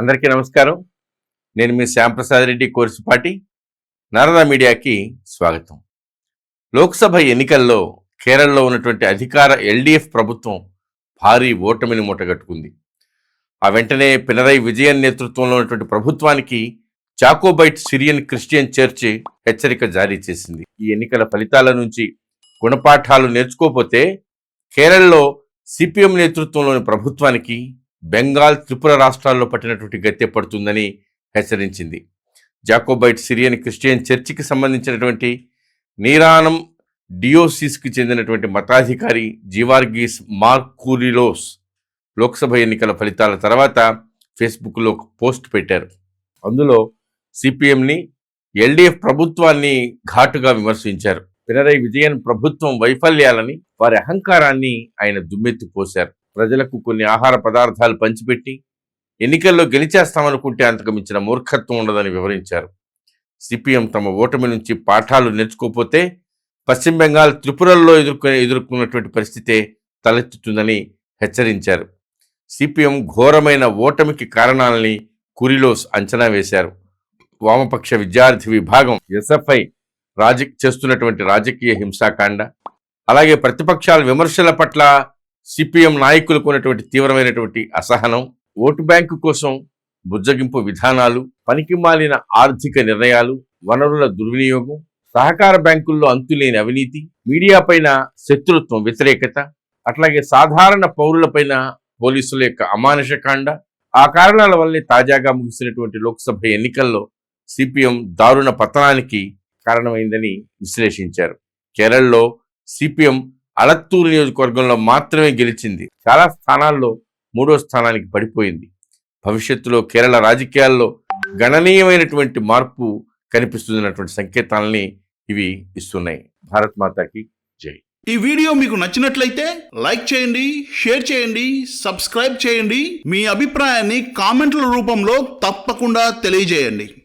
అందరికీ నమస్కారం. నేను మీ శ్యాంప్రసాద్ రెడ్డి కోర్సుపాటి నారదా మీడియాకి స్వాగతం. లోక్సభ ఎన్నికల్లో కేరళలో ఉన్నటువంటి అధికార ఎల్డీఎఫ్ ప్రభుత్వం భారీ ఓటమిని మూటగట్టుకుంది. ఆ వెంటనే పినరై విజయన్ నేతృత్వంలో ఉన్నటువంటి ప్రభుత్వానికి చాకోబైట్ సిరియన్ క్రిస్టియన్ చర్చ్ హెచ్చరిక జారీ చేసింది. ఈ ఎన్నికల ఫలితాల నుంచి గుణపాఠాలు నేర్చుకోకపోతే కేరళలో సిపిఎం నేతృత్వంలోని ప్రభుత్వానికి బెంగాల్ త్రిపుర రాష్ట్రాల్లో పట్టినటువంటి గత్తె పడుతుందని హెచ్చరించింది. జాకోబైట్ సిరియన్ క్రిస్టియన్ చర్చికి సంబంధించినటువంటి నీరానం డియోసిస్కి చెందినటువంటి మతాధికారి జీవార్గీస్ మార్కూరిలోస్ లోక్సభ ఎన్నికల ఫలితాల తర్వాత ఫేస్బుక్లో ఒక పోస్ట్ పెట్టారు. అందులో సిపిఎంని ఎల్డీఎఫ్ ప్రభుత్వాన్ని ఘాటుగా విమర్శించారు. పినరై విజయన్ ప్రభుత్వం వైఫల్యాలని వారి అహంకారాన్ని ఆయన దుమ్మెత్తి పోశారు. ప్రజలకు కొన్ని ఆహార పదార్థాలు పంచిపెట్టి ఎన్నికల్లో గెలిచేస్తామనుకుంటే అంతకు మించిన మూర్ఖత్వం ఉండదని వివరించారు. సిపిఎం తమ ఓటమి నుంచి పాఠాలు నేర్చుకోకపోతే పశ్చిమ బెంగాల్ త్రిపురల్లో ఎదుర్కొనే ఎదుర్కొన్నటువంటి పరిస్థితే తలెత్తుతుందని హెచ్చరించారు. సిపిఎం ఘోరమైన ఓటమికి కారణాలని కురిలోస్ అంచనా వేశారు. వామపక్ష విద్యార్థి విభాగం ఎస్ఎఫ్ఐ రాజ చేస్తున్నటువంటి రాజకీయ హింసాకాండ అలాగే ప్రతిపక్షాల విమర్శల పట్ల సిపిఎం నాయకులకు ఉన్నటువంటి తీవ్రమైనటువంటి అసహనం ఓటు బ్యాంకు కోసం బుజ్జగింపు విధానాలు పనికిమాలిన ఆర్థిక నిర్ణయాలు వనరుల దుర్వినియోగం సహకార బ్యాంకుల్లో అంతులేని అవినీతి మీడియా పైన శత్రుత్వం వ్యతిరేకత అట్లాగే సాధారణ పౌరులపైన పోలీసుల యొక్క అమానుష కాండ ఆ కారణాల వల్లే తాజాగా ముగిసినటువంటి లోక్సభ ఎన్నికల్లో సిపిఎం దారుణ పతనానికి కారణమైందని విశ్లేషించారు. కేరళలో సిపిఎం అలత్తూరు నియోజకవర్గంలో మాత్రమే గెలిచింది. చాలా స్థానాల్లో మూడో స్థానానికి పడిపోయింది. భవిష్యత్తులో కేరళ రాజకీయాల్లో గణనీయమైనటువంటి మార్పు కనిపిస్తున్నటువంటి సంకేతాలని ఇవి ఇస్తున్నాయి. భారత్ మాతాకి జై. ఈ వీడియో మీకు నచ్చినట్లయితే లైక్ చేయండి షేర్ చేయండి సబ్స్క్రైబ్ చేయండి. మీ అభిప్రాయాన్ని కామెంట్ల రూపంలో తప్పకుండా తెలియజేయండి.